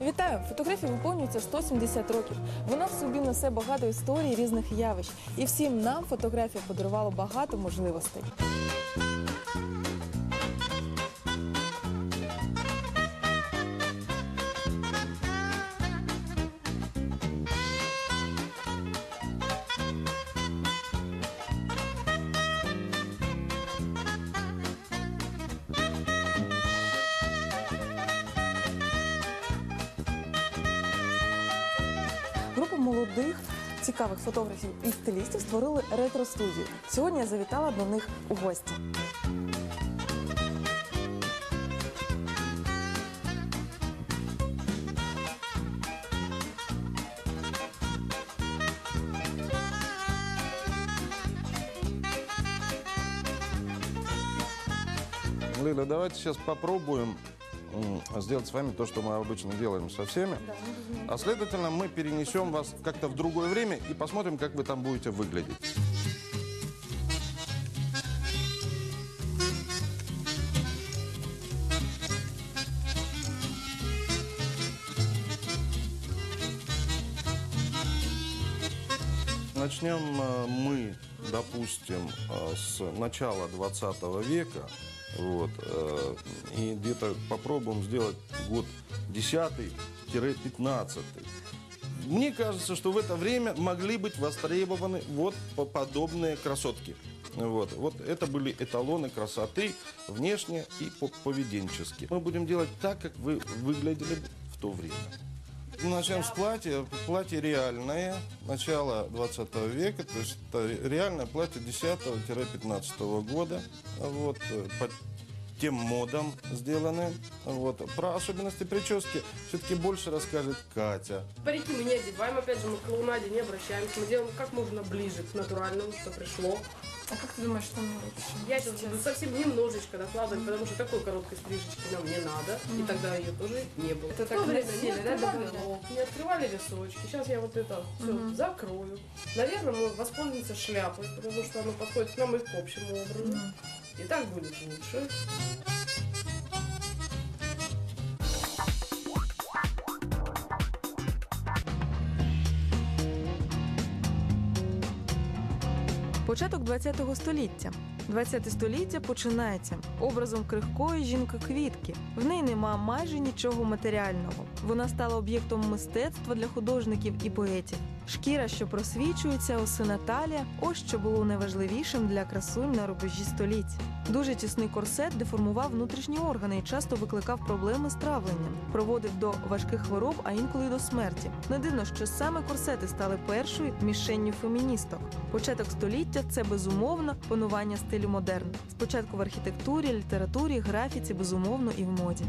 Вітаю! Фотографії виповнюється 170 років. Вона в собі несе багато історій різних явищ. І всім нам фотографія подарувала багато можливостей. молодих цікавих фотографів і стилістів створили ретро-студію. Сьогодні я завітала до них у гості. Лиля, давайте сейчас попробуем м, сделать с вами то, что мы обычно делаем со всеми. А следовательно, мы перенесем вас как-то в другое время и посмотрим, как вы там будете выглядеть. Начнем э, мы, допустим, э, с начала 20 века. Вот, э, и где-то попробуем сделать год 10-15. Мне кажется, что в это время могли быть востребованы вот по- подобные красотки. Вот. вот это были эталоны красоты внешне и по- поведенчески. Мы будем делать так, как вы выглядели в то время. Начнем с платья. Платье реальное, начало 20 века, то есть это реальное платье 10-15 года. Вот, тем модам сделаны. Вот. Про особенности прически все-таки больше расскажет Катя. Парики мы не одеваем, опять же, мы к клоунаде не обращаемся. Мы делаем как можно ближе к натуральному, что пришло. А як ти думаєш, що ми лучше? Я сейчас буду совсем немножечко накладывать, потому что такой короткой стрижечки нам не надо. И тогда ее тоже не было. Это так время не да, открывали лоб, не открывали височки. Сейчас я вот это все закрою. Наверное, мы воспользуемся шляпой, потому что она подходит к нам и к общему образу. И так будет лучше. Початок 20 століття. 20 століття починається образом крихкої жінки-квітки. В неї нема майже нічого матеріального. Вона стала об'єктом мистецтва для художників і поетів. Шкіра, що просвічується, осина талія – ось що було найважливішим для красунь на рубежі століть. Дуже тісний корсет деформував внутрішні органи і часто викликав проблеми з травленням, проводив до важких хвороб, а інколи й до смерті. Не дивно, що саме корсети стали першою мішенню феміністок. Початок століття це безумовно панування стилю модерн. Спочатку в архітектурі, літературі, графіці, безумовно і в моді.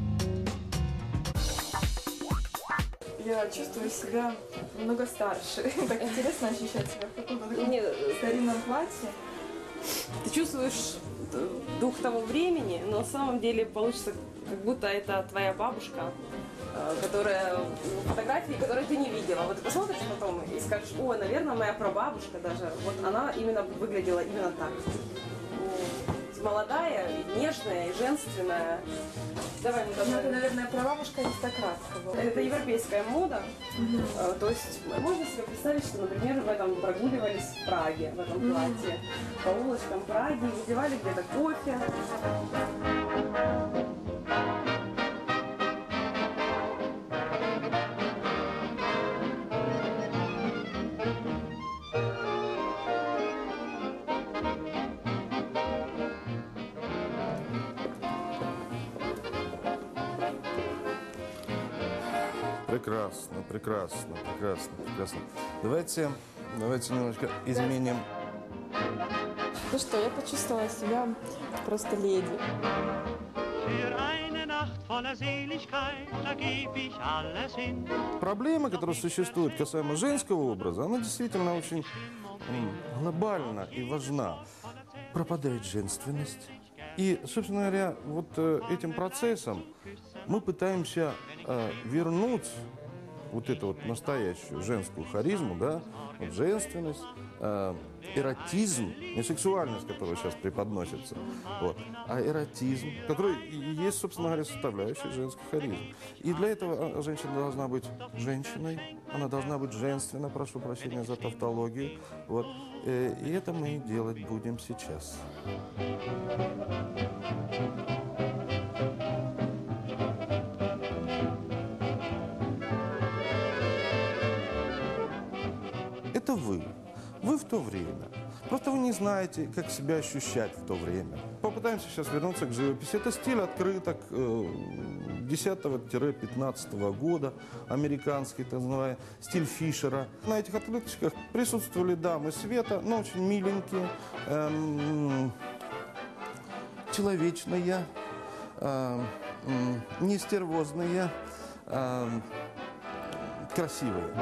Я чувствую себя намного старше. Так интересно ощущать себя в каком-то Не, старинном платье. ты чувствуешь э, дух того времени, но на самом деле получится, как будто это твоя бабушка, э, которая ну, фотографии, которые ты не видела. Вот ты посмотришь потом и скажешь, о, наверное, моя прабабушка даже, вот она именно выглядела именно так. Молодая, и нежная, и женственная. Давай, ну, Ну, это, давай. наверное, прабабушка аристократка была. Это европейская мода. Э, То есть можно себе представить, что, например, в этом прогуливались в Праге, в этом платье. По улочкам Праги, выпивали где-то кофе. Прекрасно, прекрасно, прекрасно, прекрасно. Давайте, давайте немножко изменим. Ну что, я почувствовала себя просто леди. Проблема, которая существует касаемо женского образа, она действительно очень глобальна и важна. Пропадает женственность. И, собственно говоря, вот э, этим процессом мы пытаемся э, вернуть вот эту вот настоящую женскую харизму, да, вот женственность, э, эротизм, не сексуальность, которая сейчас преподносится, вот, а эротизм, который и есть, собственно говоря, составляющая женской харизмы. И для этого а, женщина должна быть женщиной, она должна быть женственна, прошу прощения за тавтологию, вот, Э, и это мы делать будем сейчас. Вы в то время. Просто вы не знаете, как себя ощущать в то время. Попытаемся сейчас вернуться к живописи. Это стиль открыток э, 10-15 года, американский, так называемый, стиль Фишера. На этих открыточках присутствовали дамы света, но очень миленькие, эм, человечные, эм, не стервозные, эм, красивые.